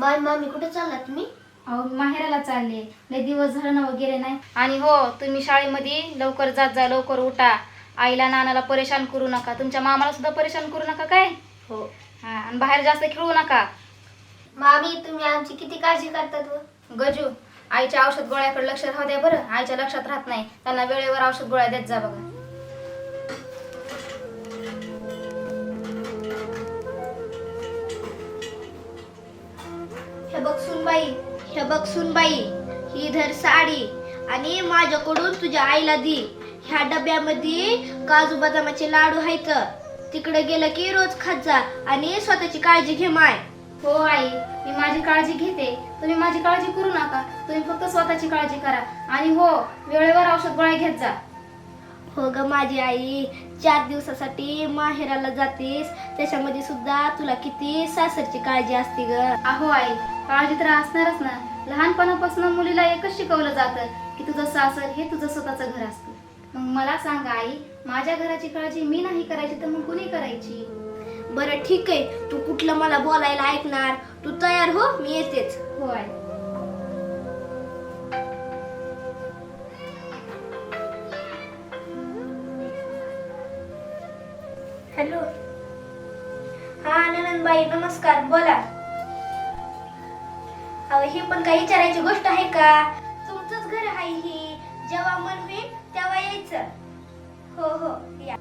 माय मामी कुठे चालला तुम्ही? अहो मी माहेराला चालले. लय दिवस झालं ना गेले नाही. आणि हो तुम्ही शाळेमध्ये लवकर जात जा लवकर उठा. आईला नानाला परेशान करू नका. तुमच्या मामाला सुद्धा परेशान करू नका काय? हो. हा आणि बाहेर जास्त खेळू नका. मामी तुम्ही आमची किती काळजी करतात व? गजू आईच्या औषध गोळ्याकडे लक्ष राहू द्या बरं. आईच्या लक्षात राहत नाही. त्यांना वेळेवर औषध गोळ्या देत जा बघा. बघ सुनबाई हे बघ सुनबाई ही धर साडी आणि माझ्याकडून तुझ्या आईला दे. ह्या डब्यामध्ये काजू बदामाचे लाडू आहेत. तिकडे गेलं की रोज खात जा आणि स्वतःची काळजी घे माय. हो आई मी माझी काळजी घेते. तुम्ही माझी काळजी करू नका. तुम्ही फक्त स्वतःची काळजी करा. आणि हो वेळेवर औषध गोळ्या घेत जा. हो ग माझी आई चार दिवसासाठी माहेराला जातेस. त्याच्यामध्ये सुद्धा तुला किती सासरची काळजी असते ग. अहो आई काळजी तर असणारच ना. लहानपणापासून मुलीला एकच शिकवलं जातं की तुझं सासर हे तुझं स्वतःचं घर असतं. मग मला सांगा आई माझ्या घराची काळजी मी नाही करायची तर मग कुणी करायची? बरं ठीक आहे. तू कुठलं मला बोलायला ऐकणार? तू तयार हो मी येतेच. हो आई हॅलो. हा ननंदबाई नमस्कार. बोला. ही पण काही विचारायची गोष्ट आहे का? तुमचंच घर आहे ही. जेव्हा मन होईल तेव्हा यायचं. हो हो या.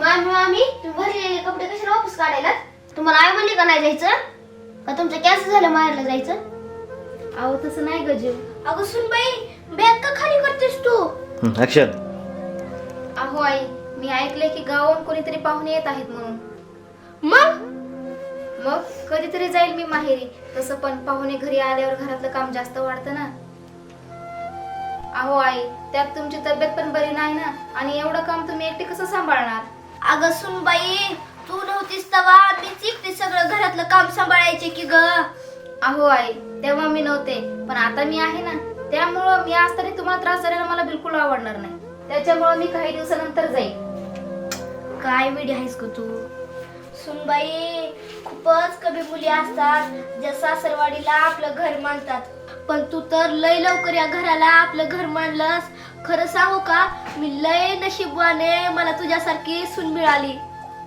मामी मामी तुम्ही भरलेले कपडे कशाला वापस काढायला? तुम्हाला आई म्हणली का नाही जायचं? का तुमचं कॅन्सल झालं माहेरला जायचं? अहो तसं नाही गजू अगं सुनबाई बॅग का खाली करतेस तू? ऍक्शन अहो आई मी ऐकले की गावाहून कोणीतरी पाहुणे येत आहेत म्हणून. मग? मग कधीतरी जाईल मी माहेरी. तसं पण पाहुणे घरी आल्यावर घरातलं काम जास्त वाढतं ना. अहो आई त्यात तुमची तब्येत पण बरी नाही ना? आणि एवढं काम तुम्ही एकटे कसं सांभाळणार? अगं सुनबाई तू नव्हतीस तवा मीच एकटी सगळं घरातलं काम सांभाळायचे की ग. अहो आई तेव्हा मी नव्हते पण आता मी आहे ना. त्यामुळं मी आज तरी तुम्हाला त्रास झालेला मला बिलकुल आवडणार नाही. त्याच्यामुळं मी काही दिवसानंतर जाईल काय वेडी आहेस ग तू? सुनबाई खूपच कमी मुली असतात ज्या सासरवाडीला आपलं घर मानतात. पण तू तर लय लवकर या घराला आपलं घर मानलंस. खरं सांगू का? मी लय नशीबवाने मला तुझ्यासारखी सून मिळाली.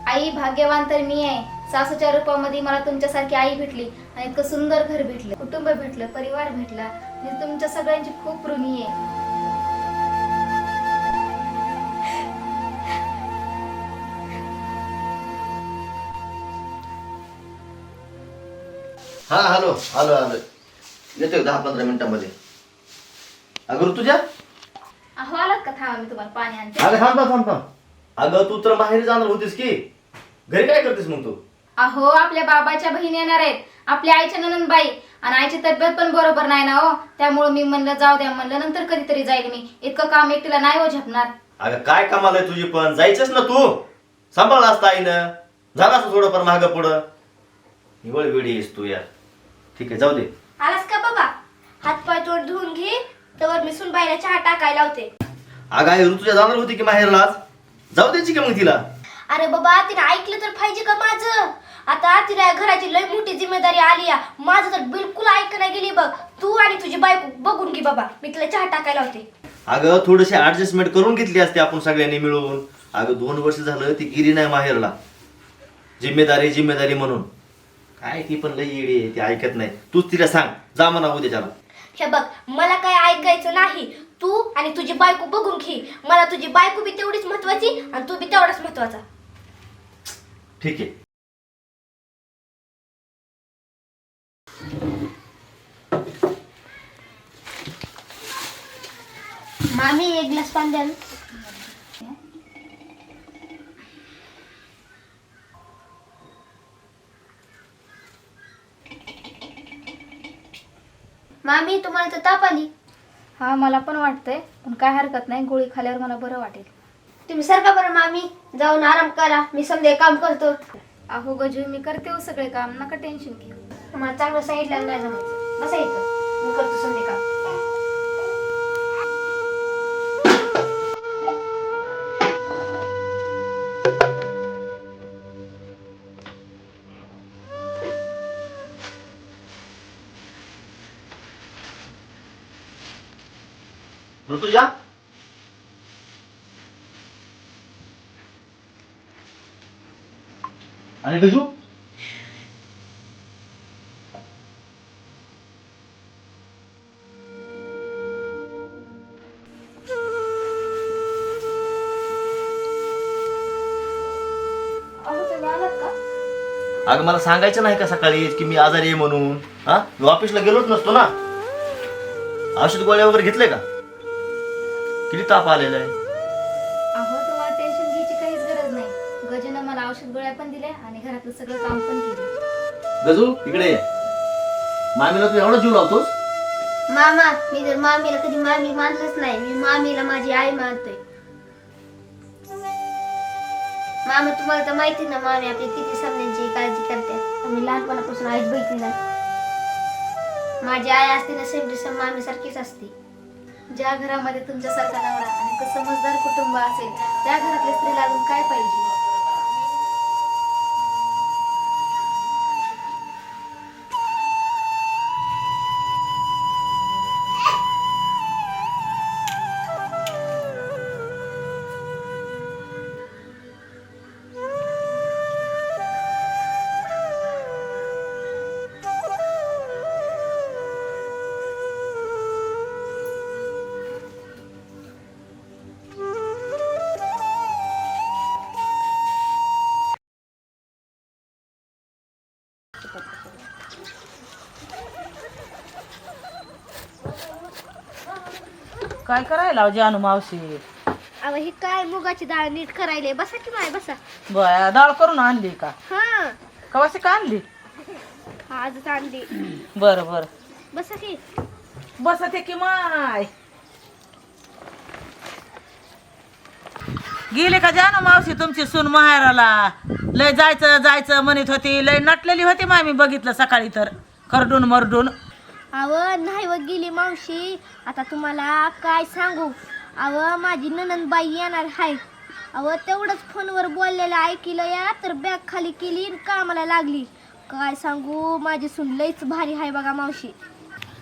आई भाग्यवान तर मी आहे. सासूच्या रूपामध्ये मला तुमच्यासारखी आई भेटली आणि इतकं सुंदर घर भेटलं कुटुंब भेटलं परिवार भेटला. मी तुमच्या सगळ्यांची खूप ऋणी आहे. हा हॅलो आलो आलो येतोय दहा पंधरा मिनिटामध्ये. अगं तुझ्या अहो आलात का? थांबा मी तुम्हाला पाणी आणते. अगं थांब थांब थांब. थांब अगं तू तर माहेरी जाणार होतीस की. घरी काय करतेस मग तू? अहो आपल्या बाबाच्या बहिणी येणार आहेत. आपल्या आईच्या ननंदबाई आणि आईची तब्येत पण बरोबर नाही ना हो. त्यामुळे मी म्हणलं जाऊ द्या म्हणलं नंतर कधीतरी जाईल मी. इतकं काम एकटीला नाही हो झेपणार. अगं काय कमाल आहे तुझी पण? जायचंच ना तू? सांभाळला असता आईनं. झालं असं थोडंफार मागं पुढं. निवळ वेळी येस तू यार. ठीक आहे जाऊ दे. आलास का बाबा? हात पाय तोंड धुवून घे तर मी सुनबाईला चहा टाकायला होते अगं आई ऋतुजा जाणार होती की माहेरला आज? जाऊ द्यायची का मग तिला. अरे बाबा तिने ऐकलं तर पाहिजे का माझं? आता तिला घराची लय मोठी जिम्मेदारी आली आहे. माझं तर बिलकुल ऐक नाही गेली बघ. तू आणि तुझी बायको बघून घे बाबा. मी तिला चहा टाकायला होते अगं थोडीशी ऍडजस्टमेंट करून घेतली असते आपण सगळ्यांनी मिळून. अगं दोन वर्ष झालं ती गिरी नाही माहेरला. जिम्मेदारी जिम्मेदारी म्हणून. काय ती पण लई येडी आहे ती ऐकत नाही. तूच तिला सांग. जा म्हणा उद्या त्याला. हे बघ मला काय ऐकायचं नाही. तू आणि तुझी बायको बघून घे. मला तुझी बायको बी तेवढीच महत्वाची आणि तू बी तेवढाच महत्त्वाचा. ठीक आहे. मामी एक ग्लास पाणी द्या मामी तुम्हाला तर ताप आली. हा मला पण वाटतंय पण काय हरकत नाही गोळी खाल्यावर मला बरं वाटेल. तुम्ही सारखा बरं मामी. जाऊन आराम करा. मी समजा काम करतो. अहो गजू मी करते हो सगळे काम. नका टेन्शन घेऊ. तुम्हाला चांगलं सांगितलं नाही जमायचं बसा इथं. मी करतो समजे काम ऋतुजा आणि गजू अहो तुम्ही आलात का? अगं मला सांगायचं नाही का सकाळी की मी आजारी आहे म्हणून? हा? मी ऑफिसला गेलोच नसतो ना? औषध गोळ्या वगैरे घेतले का? किती ताप आलेला आहे? अहो तुम्हाला टेन्शन घ्यायची काहीच गरज नाही. गजूनं मला औषध गोळ्या पण दिल्या आणि घरातलं सगळं काम पण केलं. गजू इकडे ये. मामीला तू एवढा जीव लावतोस? मामा मी तर मामीला कधी मामी मानलंच नाही मी मामीला माझी आई मानतोय. मामा तुम्हाला तर माहिती ना मामी आपली किती समजांची काळजी करते मी लहानपणापासून आईच बघितली नाही. माझी आई असते ना सेम टू सेम मामी सारखीच असते. ज्या घरामध्ये तुमच्यासारखा नवरा आणि समजदार कुटुंब असेल त्या घरातल्या स्त्रीला अजून काय पाहिजे? काय करायला जानू मावशी? अहो ही काय मुगाची डाळ नीट करायले? बसा की माय बसा. बया डाळ करून आणली का? हा. कवाशी का आणली? आजच आणली. बर बर. बसा की. बसते की माय. गेली का जानू मावशी तुमची सून माहेराला? लय जायचं जायचं म्हणत होती. लय नटलेली होती माय मी बघितलं सकाळी तर. खरडून मरडून. अव नाही व गेली मावशी. आता तुम्हाला काय सांगू? अव माझी ननंदबाई येणार हाय. अव तेवढंच फोनवर बोललेलं ऐकलं या तर बॅग खाली केली आणि कामाला लागली. काय सांगू माझी सून लईच भारी हाय बघा मावशी.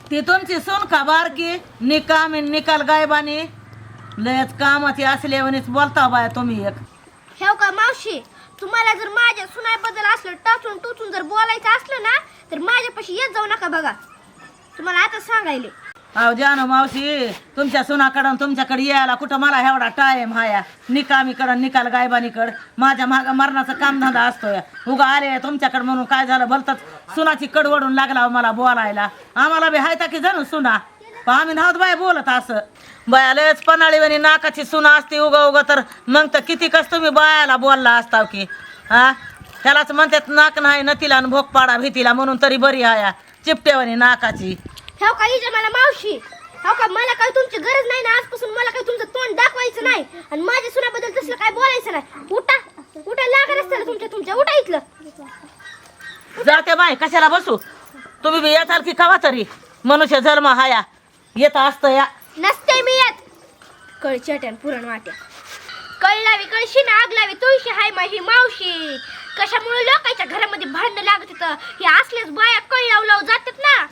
ती तुमची सून का बारकी? निकामी निकाल गायबानी. लयच कामाची असल्यावानीच बोलता बाया तुम्ही एक. हेव का मावशी? तुम्हाला जर माझ्या सुनाबद्दल असलं टाचून टुचून जर बोलायचं असलं ना तर माझ्यापाशी येत जाऊ नका बघा. तुम्हाला आता सांगायले. अहो जानू मावशी तुमच्या सुनाकडं तुमच्याकडे यायला कुठं मला एवढा टाइम हाया निकामीकडं निकाल गायबानीकड. माझ्या माग काम कामधंदा असतोय. उगा आले तुमच्याकडं म्हणून काय झालं भलतच सुनाची कडवडून लागला हो मला बोलायला. आम्हाला बी हायता की जाणू सुना? पण आम्ही नव्हत बाय बोलत असं. बाया लयच पनाळीवानी नाकाची सुना असते उगा उगा तर मग तर किती कस तुम्ही बायाला बोलला असताव की? हा त्यालाच म्हणतात नाक नाही नतीला आणि भोग पाडा भीतीला म्हणून तरी बरी हाया. चिपटेवानी नाकाची. हेव का हिच्या मला मावशी? हेव का मला काय तुमची गरज नाही ना? आजपासून मला काय तुमचं तोंड दाखवायचं नाही. आणि माझ्या सुनाबद्दल तसलं काय बोलायचं नाही. उठा. उठा लागा रस्त्याला तुमच्या तुमच्या. उठा इथलं. जाते बाय कशाला बसू? तुम्ही बी येताल की कवा तरी? मनुष्य जन्म हाया. येत असतं या. नसते मी येत. कळ चट्यान पुरण वाट्या. कळ लावी कळशी ना आग लावी तुळशी हाय माझी मावशी. कशामुळे लोकांच्या घरामध्ये भांडणं लागत होतं? हे असल्याच बाया कळ लावलाव जातात ना?